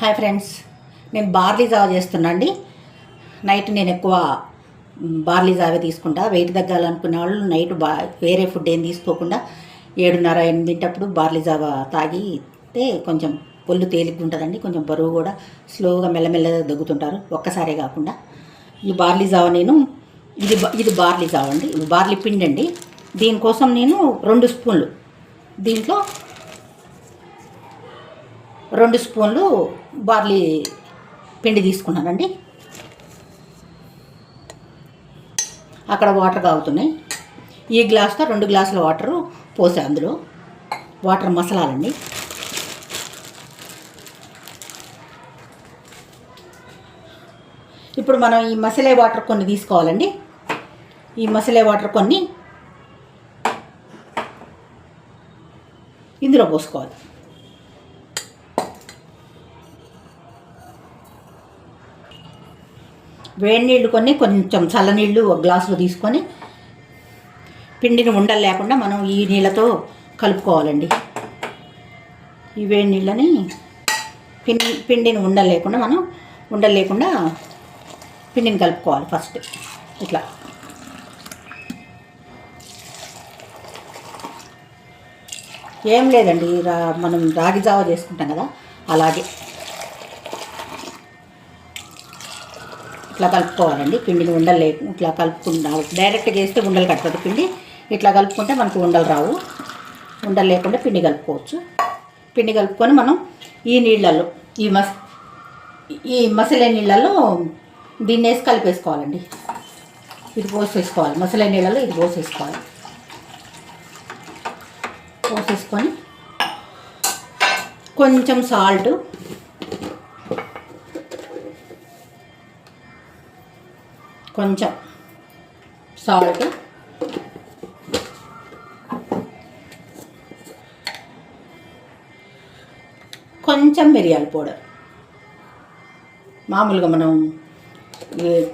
Hi friends నేను barley జావ చేస్తున్నా అండి. నైట్ నేను ఎక్కువ బార్లీ జావే తీసుకుంటా. వెయిట్ తగ్గాలనుకునే వాళ్ళు నైట్ బా వేరే ఫుడ్ ఏం తీసుకోకుండా ఏడున్నర ఎనిమిదింటప్పుడు బార్లీ జావ తాగితే కొంచెం పొల్లు తేలిగ్గా ఉంటుందండి. కొంచెం బరువు కూడా స్లోగా మెల్లమెల్లగా దగ్గుతుంటారు. ఒక్కసారే కాకుండా. ఈ బార్లీ జావ నేను ఇది ఇది బార్లీ జావ అండి. ఇది బార్లీ పిండి అండి దీనికోసం నేను రెండు స్పూన్లు. దీంట్లో రెండు స్పూన్లు బార్లీ పిండి తీసుకున్నానండి. అక్కడ వాటర్ కాగుతున్నాయి. ఈ గ్లాస్తో రెండు గ్లాసుల వాటర్ పోసా అందులో. వాటర్ మసలాలండి. ఇప్పుడు మనం ఈ మసలే వాటర్ కొన్ని తీసుకోవాలండి. ఈ మసలే వాటర్ కొన్ని ఇందులో పోసుకోవాలి. వేడి నీళ్ళు కొన్ని కొంచెం చల్లనీళ్ళు ఒక గ్లాసులో తీసుకొని పిండిని ఉండలు లేకుండా మనం ఈ నీళ్ళతో కలుపుకోవాలండి. ఈ వేడి నీళ్ళని పిండి పిండిని ఉండలు లేకుండా మనం ఉండలు లేకుండా పిండిని కలుపుకోవాలి ఫస్ట్. ఇట్లా. ఏం లేదండి రా మనం రాగి జావ చేసుకుంటాం కదా అలాగే. ఇట్లా కలుపుకోవాలండి. పిండిని ఉండలు లేకు ఇట్లా కలుపుకుంటా డైరెక్ట్గా వేస్తే ఉండలు కట్టదు పిండి ఇట్లా కలుపుకుంటే మనకు ఉండలు రావు. ఉండలు లేకుండా పిండి కలుపుకోవచ్చు. పిండి కలుపుకొని మనం ఈ నీళ్ళల్లో ఈ మస్ ఈ మసలే నీళ్ళల్లో దీన్ని వేసి కలిపేసుకోవాలండి. ఇది పోసేసుకోవాలి. మసలే నీళ్ళలో ఇది పోసేసుకోవాలి. పోసేసుకొని కొంచెం సాల్ట్ కొంచెం సాల్ట్. కొంచెం మిరియాల పౌడర్. మామూలుగా మనం సాలాడ్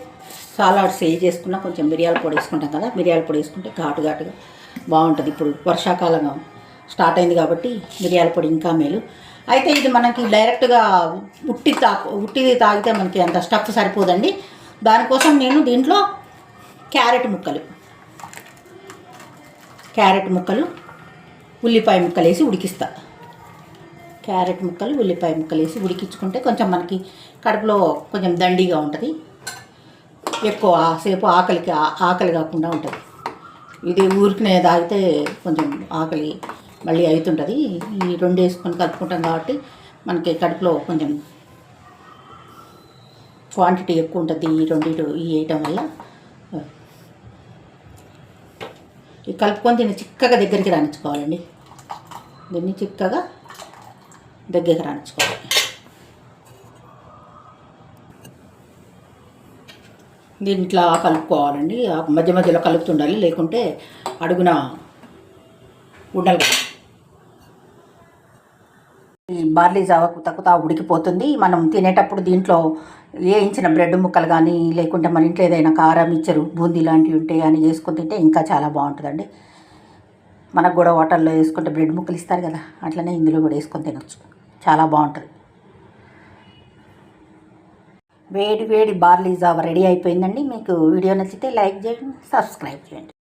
సాలాడ్స్ ఏ చేసుకున్నా కొంచెం మిరియాల పొడి వేసుకుంటాం కదా మిరియాల పొడి వేసుకుంటే ఘాటు ఘాటుగా బాగుంటుంది. ఇప్పుడు వర్షాకాలం స్టార్ట్ అయింది కాబట్టి మిరియాల పొడి ఇంకా మేలు. అయితే ఇది మనకి డైరెక్ట్గా ఉట్టి తా ఉట్టిది తాగితే మనకి అంత స్టఫ్ సరిపోదండి. దానికోసం నేను దీంట్లో క్యారెట్ ముక్కలు. క్యారెట్ ముక్కలు ఉల్లిపాయ ముక్కలు వేసి ఉడికిస్తా. క్యారెట్ ముక్కలు ఉల్లిపాయ ముక్కలు వేసి ఉడికించుకుంటే కొంచెం మనకి కడుపులో కొంచెం దండిగా ఉంటుంది. ఎక్కువ సేపు ఆకలికి ఆ- ఆకలి కాకుండా ఉంటుంది. ఇది ఊరికినే తాగితే కొంచెం ఆకలి మళ్ళీ అవుతుంటుంది ఈ రెండు వేసుకొని కలుపుకుంటాం కాబట్టి మనకి కడుపులో కొంచెం క్వాంటిటీ ఎక్కువ ఉంటుంది ఈ రెండు వేయటం వల్ల. ఈ కలుపుకొని దీన్ని చిక్కగా దగ్గరికి రాణించుకోవాలండి దీన్ని చిక్కగా దగ్గరికి రాణించుకోవాలి దీంట్లో కలుపుకోవాలండి. ఆ మధ్య మధ్యలో కలుపుతుండాలి లేకుంటే అడుగున ఉండాలి ఈ బార్లీ జావకు తక్కువ ఉడికిపోతుంది. మనం తినేటప్పుడు దీంట్లో వేయించిన బ్రెడ్ ముక్కలు కానీ లేకుంటే మన ఇంట్లో ఏదైనా కారం ఇచ్చరు బూందీ లాంటివి ఉంటే అని చేసుకుని తింటే ఇంకా చాలా బాగుంటుందండి. మనకు కూడా హోటల్లో వేసుకుంటే బ్రెడ్ ముక్కలు ఇస్తారు కదా అట్లనే ఇందులో కూడా వేసుకొని తినొచ్చు. చాలా బాగుంటుంది. వేడి వేడి బార్లీ జావ రెడీ అయిపోయిందండి. మీకు వీడియో నచ్చితే లైక్ చేయండి సబ్స్క్రైబ్ చేయండి.